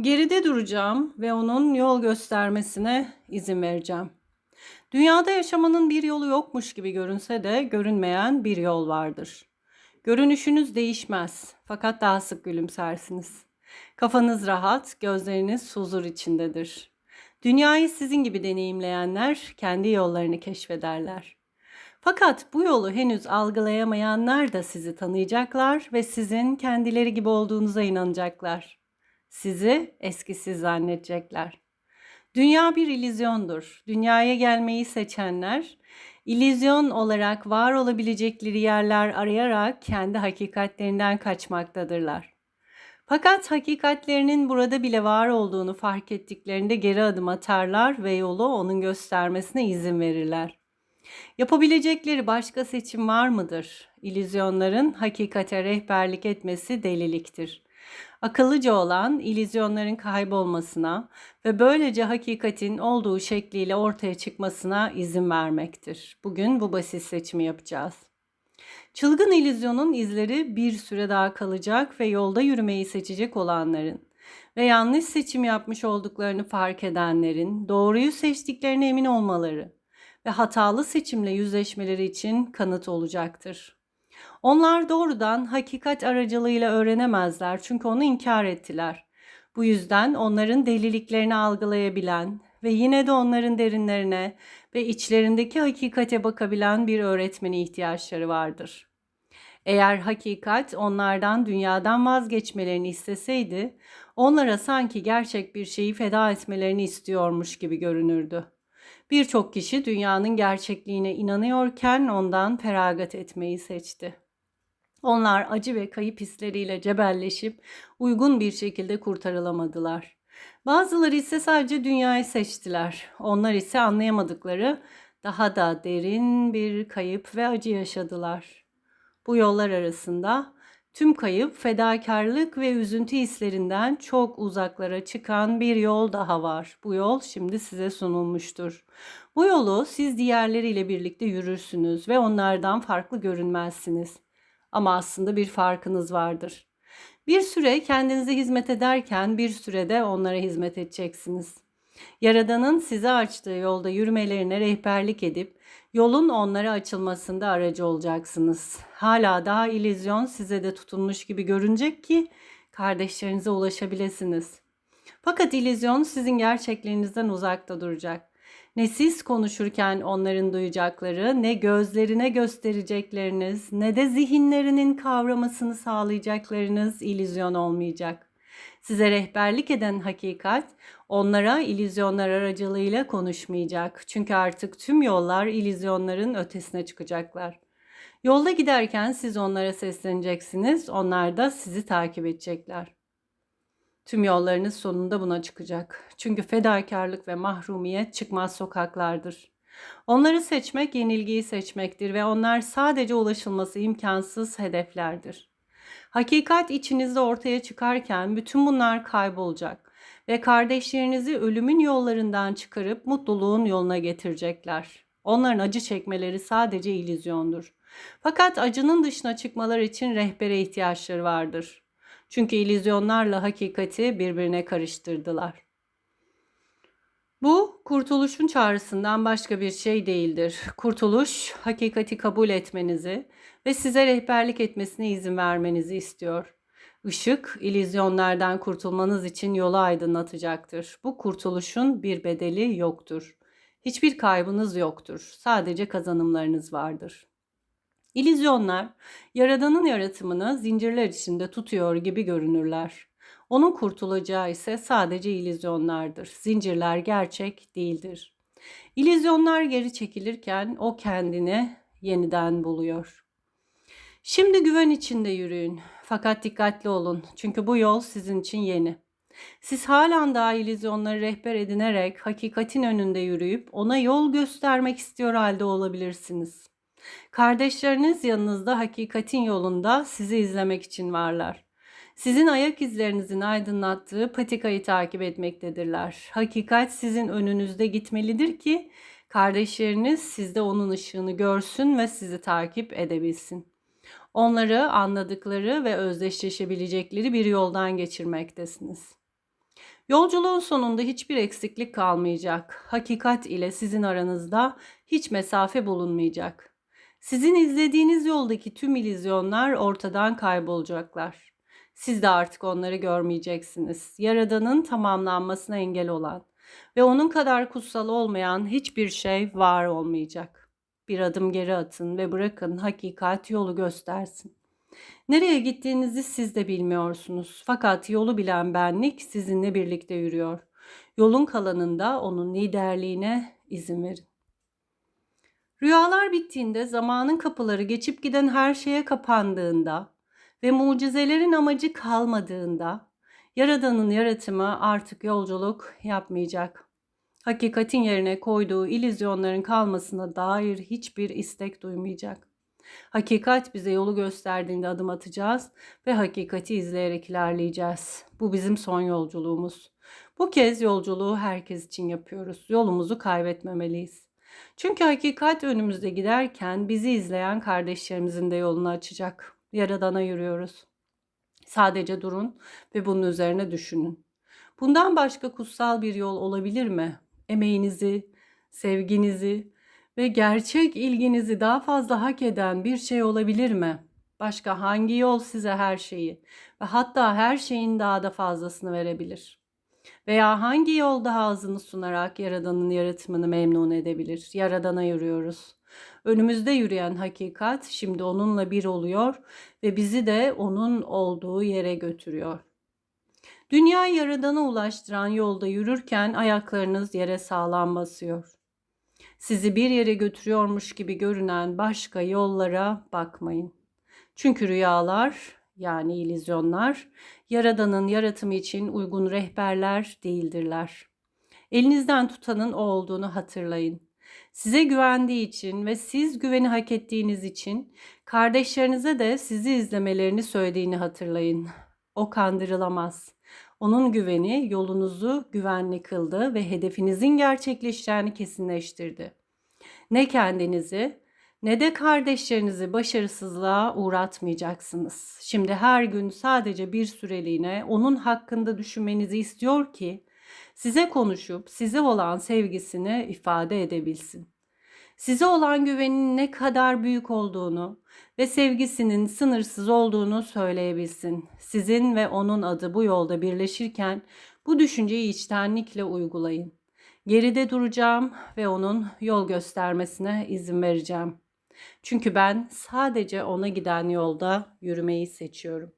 Geride duracağım ve onun yol göstermesine izin vereceğim. Dünyada yaşamanın bir yolu yokmuş gibi görünse de görünmeyen bir yol vardır. Görünüşünüz değişmez fakat daha sık gülümsersiniz. Kafanız rahat, gözleriniz huzur içindedir. Dünyayı sizin gibi deneyimleyenler kendi yollarını keşfederler. Fakat bu yolu henüz algılayamayanlar da sizi tanıyacaklar ve sizin kendileri gibi olduğunuza inanacaklar. Sizi eskisiz zannedecekler. Dünya bir illüzyondur. Dünyaya gelmeyi seçenler, illüzyon olarak var olabilecekleri yerler arayarak kendi hakikatlerinden kaçmaktadırlar. Fakat hakikatlerinin burada bile var olduğunu fark ettiklerinde geri adım atarlar ve yolu onun göstermesine izin verirler. Yapabilecekleri başka seçim var mıdır? İllüzyonların hakikate rehberlik etmesi deliliktir. Akıllıca olan illüzyonların kaybolmasına ve böylece hakikatin olduğu şekliyle ortaya çıkmasına izin vermektir. Bugün bu basit seçimi yapacağız. Çılgın illüzyonun izleri bir süre daha kalacak ve yolda yürümeyi seçecek olanların ve yanlış seçim yapmış olduklarını fark edenlerin doğruyu seçtiklerine emin olmaları ve hatalı seçimle yüzleşmeleri için kanıt olacaktır. Onlar doğrudan hakikat aracılığıyla öğrenemezler çünkü onu inkar ettiler. Bu yüzden onların deliliklerini algılayabilen ve yine de onların derinlerine ve içlerindeki hakikate bakabilen bir öğretmene ihtiyaçları vardır. Eğer hakikat onlardan dünyadan vazgeçmelerini isteseydi, onlara sanki gerçek bir şeyi feda etmelerini istiyormuş gibi görünürdü. Birçok kişi dünyanın gerçekliğine inanıyorken ondan feragat etmeyi seçti. Onlar acı ve kayıp hisleriyle cebelleşip uygun bir şekilde kurtarılamadılar. Bazıları ise sadece dünyayı seçtiler. Onlar ise anlayamadıkları daha da derin bir kayıp ve acı yaşadılar. Bu yollar arasında tüm kayıp, fedakarlık ve üzüntü hislerinden çok uzaklara çıkan bir yol daha var. Bu yol şimdi size sunulmuştur. Bu yolu siz diğerleriyle birlikte yürürsünüz ve onlardan farklı görünmezsiniz. Ama aslında bir farkınız vardır. Bir süre kendinize hizmet ederken bir sürede onlara hizmet edeceksiniz. Yaradan'ın size açtığı yolda yürümelerine rehberlik edip yolun onlara açılmasında aracı olacaksınız. Hala daha illüzyon size de tutunmuş gibi görünecek ki kardeşlerinize ulaşabilirsiniz. Fakat illüzyon sizin gerçeklerinizden uzakta duracak. Ne siz konuşurken onların duyacakları, ne gözlerine gösterecekleriniz, ne de zihinlerinin kavramasını sağlayacaklarınız illüzyon olmayacak. Size rehberlik eden hakikat onlara illüzyonlar aracılığıyla konuşmayacak. Çünkü artık tüm yollar illüzyonların ötesine çıkacaklar. Yolda giderken siz onlara sesleneceksiniz, onlar da sizi takip edecekler. Tüm yollarınız sonunda buna çıkacak. Çünkü fedakarlık ve mahrumiyet çıkmaz sokaklardır. Onları seçmek yenilgiyi seçmektir ve onlar sadece ulaşılması imkansız hedeflerdir. Hakikat içinizde ortaya çıkarken bütün bunlar kaybolacak ve kardeşlerinizi ölümün yollarından çıkarıp mutluluğun yoluna getirecekler. Onların acı çekmeleri sadece illüzyondur. Fakat acının dışına çıkmalar için rehbere ihtiyaçları vardır. Çünkü illüzyonlarla hakikati birbirine karıştırdılar. Bu kurtuluşun çağrısından başka bir şey değildir. Kurtuluş hakikati kabul etmenizi ve size rehberlik etmesine izin vermenizi istiyor. Işık illüzyonlardan kurtulmanız için yolu aydınlatacaktır. Bu kurtuluşun bir bedeli yoktur. Hiçbir kaybınız yoktur. Sadece kazanımlarınız vardır.'' İllüzyonlar, Yaradan'ın yaratımını zincirler içinde tutuyor gibi görünürler. Onun kurtulacağı ise sadece illüzyonlardır. Zincirler gerçek değildir. İllüzyonlar geri çekilirken o kendini yeniden buluyor. Şimdi güven içinde yürüyün. Fakat dikkatli olun. Çünkü bu yol sizin için yeni. Siz halen daha illüzyonları rehber edinerek hakikatin önünde yürüyüp ona yol göstermek istiyor halde olabilirsiniz. Kardeşleriniz yanınızda hakikatin yolunda sizi izlemek için varlar. Sizin ayak izlerinizin aydınlattığı patikayı takip etmektedirler. Hakikat sizin önünüzde gitmelidir ki kardeşleriniz sizde onun ışığını görsün ve sizi takip edebilsin. Onları anladıkları ve özdeşleşebilecekleri bir yoldan geçirmektesiniz. Yolculuğun sonunda hiçbir eksiklik kalmayacak. Hakikat ile sizin aranızda hiç mesafe bulunmayacak. Sizin izlediğiniz yoldaki tüm illüzyonlar ortadan kaybolacaklar. Siz de artık onları görmeyeceksiniz. Yaradanın tamamlanmasına engel olan ve onun kadar kutsal olmayan hiçbir şey var olmayacak. Bir adım geri atın ve bırakın hakikat yolu göstersin. Nereye gittiğinizi siz de bilmiyorsunuz. Fakat yolu bilen benlik sizinle birlikte yürüyor. Yolun kalanında onun liderliğine izin verin. Rüyalar bittiğinde zamanın kapıları geçip giden her şeye kapandığında ve mucizelerin amacı kalmadığında Yaradan'ın yaratımı artık yolculuk yapmayacak. Hakikatin yerine koyduğu illüzyonların kalmasına dair hiçbir istek duymayacak. Hakikat bize yolu gösterdiğinde adım atacağız ve hakikati izleyerek ilerleyeceğiz. Bu bizim son yolculuğumuz. Bu kez yolculuğu herkes için yapıyoruz. Yolumuzu kaybetmemeliyiz. Çünkü hakikat önümüzde giderken bizi izleyen kardeşlerimizin de yolunu açacak. Yaradana yürüyoruz. Sadece durun ve bunun üzerine düşünün. Bundan başka kutsal bir yol olabilir mi? Emeğinizi, sevginizi ve gerçek ilginizi daha fazla hak eden bir şey olabilir mi? Başka hangi yol size her şeyi ve hatta her şeyin daha da fazlasını verebilir? Veya hangi yol daha azını sunarak Yaradan'ın yaratımını memnun edebilir? Yaradana yürüyoruz. Önümüzde yürüyen hakikat şimdi onunla bir oluyor ve bizi de onun olduğu yere götürüyor. Dünya yaradana ulaştıran yolda yürürken ayaklarınız yere sağlam basıyor. Sizi bir yere götürüyormuş gibi görünen başka yollara bakmayın. Çünkü rüyalar yani illüzyonlar yaradanın yaratımı için uygun rehberler değildirler. Elinizden tutanın o olduğunu hatırlayın. Size güvendiği için ve siz güveni hak ettiğiniz için kardeşlerinize de sizi izlemelerini söylediğini hatırlayın. O kandırılamaz. Onun güveni yolunuzu güvenli kıldı ve hedefinizin gerçekleşeceğini kesinleştirdi. Ne kendinizi ne de kardeşlerinizi başarısızlığa uğratmayacaksınız. Şimdi her gün sadece bir süreliğine onun hakkında düşünmenizi istiyor ki size konuşup size olan sevgisini ifade edebilsin. Size olan güvenin ne kadar büyük olduğunu ve sevgisinin sınırsız olduğunu söyleyebilsin. Sizin ve onun adı bu yolda birleşirken bu düşünceyi içtenlikle uygulayın. Geride duracağım ve onun yol göstermesine izin vereceğim. Çünkü ben sadece ona giden yolda yürümeyi seçiyorum.